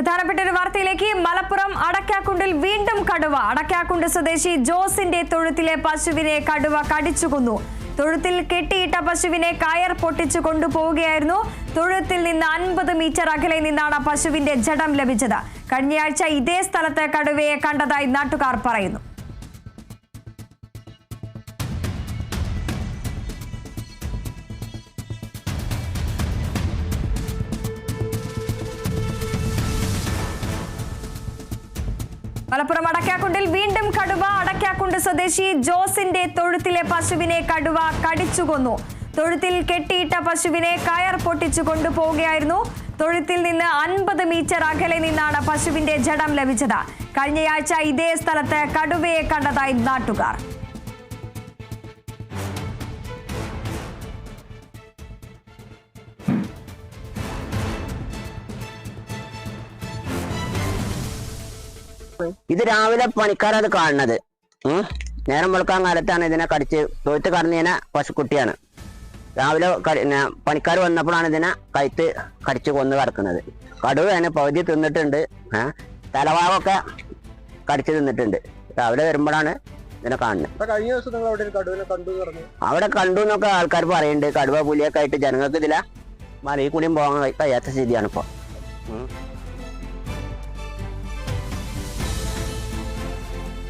പ്രധാനപ്പെട്ട ഒരു വാർത്തയിലേക്ക് മലപ്പുറം അടക്കാക്കുണ്ടിൽ വീണ്ടും കടുവ. അടക്കാക്കുണ്ട് സ്വദേശി ജോസിന്റെ തൊഴുത്തിലെ പശുവിനെ കടുവ കടിച്ചു കൊന്നു. തൊഴുത്തിൽ കെട്ടിയിട്ട പശുവിനെ കയർ പൊട്ടിച്ചു കൊണ്ടുപോവുകയായിരുന്നു. തൊഴുത്തിൽ നിന്ന് അൻപത് മീറ്റർ അകലെ നിന്നാണ് പശുവിന്റെ ജഡം ലഭിച്ചത്. കഴിഞ്ഞയാഴ്ച ഇതേ സ്ഥലത്ത് കടുവയെ കണ്ടതായി നാട്ടുകാർ പറയുന്നു. മലപ്പുറം അടക്കാക്കുണ്ടിൽ വീണ്ടും കടുവ അടക്കാക്കുണ്ട് സ്വദേശി ജോസിന്റെ തൊഴുത്തിലെ പശുവിനെ കടുവ കടിച്ചുകൊന്നു തൊഴുത്തിൽ കെട്ടിയിട്ട പശുവിനെ കയർ പൊട്ടിച്ചു കൊണ്ടുപോവുകയായിരുന്നു. തൊഴുത്തിൽ നിന്ന് അൻപത് മീറ്റർ അകലെ നിന്നാണ് പശുവിന്റെ ജഡം ലഭിച്ചത്. കഴിഞ്ഞയാഴ്ച ഇതേ സ്ഥലത്ത് കടുവയെ കണ്ടതായി നാട്ടുകാർ. ഇത് രാവിലെ പണിക്കാരത് കാണുന്നത്. ഉം. നേരം വെളുക്കാൻ കാലത്താണ് ഇതിനെ കടിച്ച് തൊഴുത്ത് കടന്നതിനെ പശുക്കുട്ടിയാണ്. രാവിലെ പണിക്കാർ വന്നപ്പോഴാണ് ഇതിനെ കഴുത്ത് കടിച്ച് കൊന്നു കിടക്കുന്നത്. കടുവ അതിനെ പകുതി തിന്നിട്ടുണ്ട്. ഏഹ് തലവാവൊക്കെ കടിച്ച് തിന്നിട്ടുണ്ട്. രാവിലെ വരുമ്പോഴാണ് ഇതിനെ കാണുന്നത്. അവിടെ കണ്ടു എന്നൊക്കെ ആൾക്കാർ പറയുന്നുണ്ട്. കടുവ പുലിയൊക്കെ ആയിട്ട് ജനങ്ങൾക്ക് ഇതില മലയിൽ കൂടിയും പോകാൻ കഴിയാത്ത സ്ഥിതിയാണ് ഇപ്പോൾ